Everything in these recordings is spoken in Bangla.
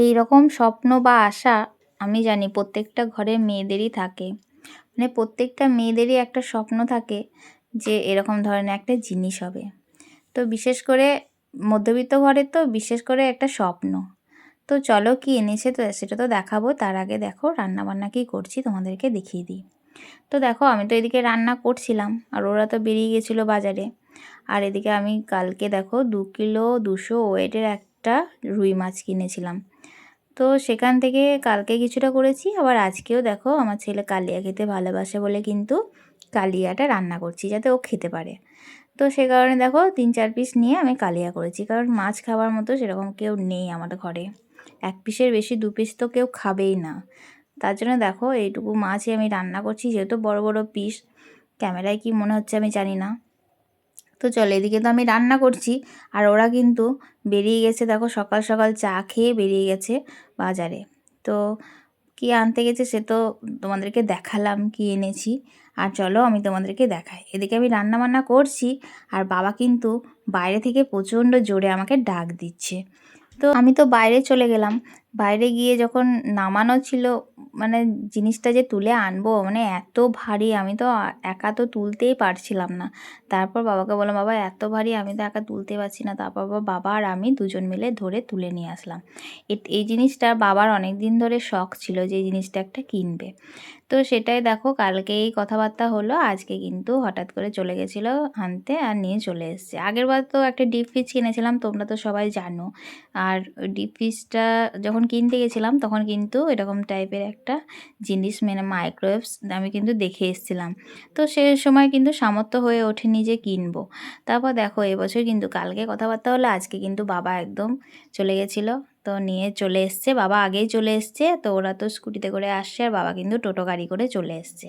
এই রকম স্বপ্ন বা আশা আমি জানি প্রত্যেকটা ঘরে মেয়েদেরই থাকে। মানে প্রত্যেকটা মেয়েদেরই একটা স্বপ্ন থাকে যে এরকম ধরনের একটা জিনিস হবে। তো বিশেষ করে মধ্যবিত্ত ঘরে তো বিশেষ করে একটা স্বপ্ন। তো চলো কি এনেছে তো সেটা তো দেখাবো, তার আগে দেখো রান্না বান্না কী করছি তোমাদেরকে দেখিয়ে দিই। তো দেখো আমি তো এদিকে রান্না করছিলাম, আর ওরা তো বেরিয়ে গেছিল বাজারে। আর এদিকে আমি কালকে দেখো দু কিলো দুশো ওয়েটের একটা রুই মাছ কিনেছিলাম। তো সেখান থেকে কালকে কিছুটা করেছি। আবার আজকেও দেখো আমার ছেলে কালিয়া খেতে ভালোবাসে বলে কিন্তু কালিয়াটা রান্না করছি যাতে ও খেতে পারে। তো সে কারণে দেখো তিন চার পিস নিয়ে আমি কালিয়া করেছি। কারণ মাছ খাওয়ার মতো সেরকম কেউ নেই আমার ঘরে। এক পিসের বেশি দু পিস তো কেউ খাবেই না। তার জন্য দেখো এইটুকু মাছই আমি রান্না করছি। যেহেতু বড় বড় পিস ক্যামেরায় কি মনে হচ্ছে আমি জানি না। তো চলো এদিকে তো আমি রান্না করছি। আর ওরা কিন্তু বেরিয়ে গেছে, দেখো সকাল সকাল চা খেয়ে বেরিয়ে গেছে বাজারে। তো কি আনতে গেছে সে তো তোমাদেরকে দেখালাম, কি এনেছি। আর চলো আমি তোমাদেরকে দেখাই। এদিকে আমি রান্না বান্না করছি আর বাবা কিন্তু বাইরে থেকে প্রচণ্ড জোরে আমাকে ডাক দিচ্ছে। তো আমি তো বাইরে চলে গেলাম। বাইরে গিয়ে যখন নামানো ছিল মানে জিনিসটা যে তুলে আনব মানে এত ভারী আমি তো একা তো তুলতেই পারছিলাম না। তারপর বাবাকে বললাম, বাবা, এত ভারী আমি তো একা তুলতে পারছি না। তারপর বাবা আর আমি দুজন মিলে ধরে তুলে নিয়ে আসলাম। এই জিনিসটা বাবার অনেক দিন ধরে শখ ছিল যে এই জিনিসটা একটা কিনবে। তো সেটাই দেখো, কালকে এই কথাবার্তা হলো, আজকে কিন্তু হঠাৎ করে চলে গেছিল আনতে আর নিয়ে চলে এসছে। আগের বার তো একটা ডিপ ফ্রিজ কিনেছিলাম, তোমরা তো সবাই জানো। আর ডিপ ফ্রিজটা যখন কিনতে গেছিলাম, তখন কিন্তু এরকম টাইপের একটা জিনিস মানে মাইক্রোওয়েভস আমি কিন্তু দেখে এসেছিলাম। তো সে সময় কিন্তু সামর্থ্য হয়ে ওঠেনি যে কিনবো। তারপর দেখো, এবছর কিন্তু কালকে কথাবার্তা হলো, আজকে কিন্তু বাবা একদম চলে গেছিল, তো নিয়ে চলে এসছে। বাবা আগেই চলে এসছে, তো ওরা তো স্কুটিতে করে আসছে, আর বাবা কিন্তু টোটো গাড়ি করে চলে এসছে।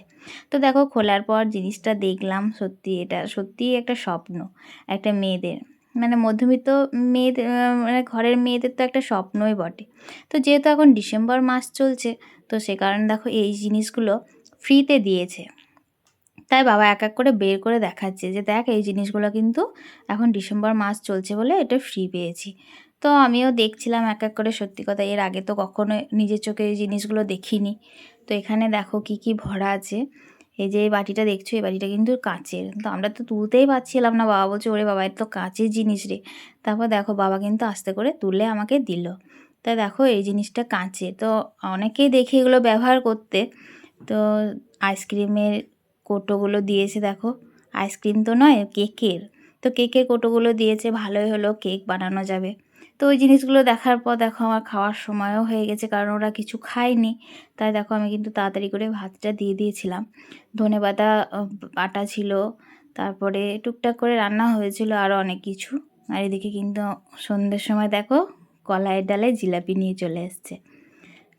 তো দেখো, খোলার পর জিনিসটা দেখলাম, সত্যি এটা সত্যিই একটা স্বপ্ন, একটা মেয়েদের। মানে মধ্যবিত্ত মেয়েদের মানে ঘরের মেয়েদের তো একটা স্বপ্নই বটে। তো যেহেতু এখন ডিসেম্বর মাস চলছে, তো সে কারণে দেখো এই জিনিসগুলো ফ্রিতে দিয়েছে। তাই বাবা এক এক করে বের করে দেখাচ্ছে যে দেখ এই জিনিসগুলো কিন্তু এখন ডিসেম্বর মাস চলছে বলে এটা ফ্রি পেয়েছি। তো আমিও দেখছিলাম এক এক করে সত্যি কথা, এর আগে তো কখনো নিজের চোখে এই জিনিসগুলো দেখিনি। তো এখানে দেখো কি কি ভরা আছে। এই যে বাটিটা দেখছ, এই বাটিটা কিন্তু কাঁচের। তো আমরা তো তুলতেই পারছিলাম না বাবা, বলছে ওরে বাবা এর তো কাঁচের জিনিস রে। তারপর দেখো বাবা কিন্তু আস্তে করে তুলে আমাকে দিল। তা দেখো এই জিনিসটা কাঁচে তো অনেকেই দেখি এগুলো ব্যবহার করতে। তো আইসক্রিমের কোটোগুলো দিয়েছে দেখো। আইসক্রিম তো নয়, কেকের। তো কেকের কোটোগুলো দিয়েছে, ভালোই হলো, কেক বানানো যাবে। তো ওই জিনিসগুলো দেখার পর দেখো আমার খাওয়ার সময়ও হয়ে গেছে, কারণ ওরা কিছু খায়নি। তাই দেখো আমি কিন্তু তাড়াতাড়ি করে ভাতটা দিয়ে দিয়েছিলাম। ধনে পাতা বাটা ছিল, তারপরে টুকটাক করে রান্না হয়েছিল আরও অনেক কিছু। আর এদিকে কিন্তু সন্ধ্যের সময় দেখো কলাইয়ের ডালে জিলাপি নিয়ে চলে এসছে।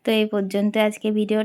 তো এই পর্যন্ত আজকে ভিডিও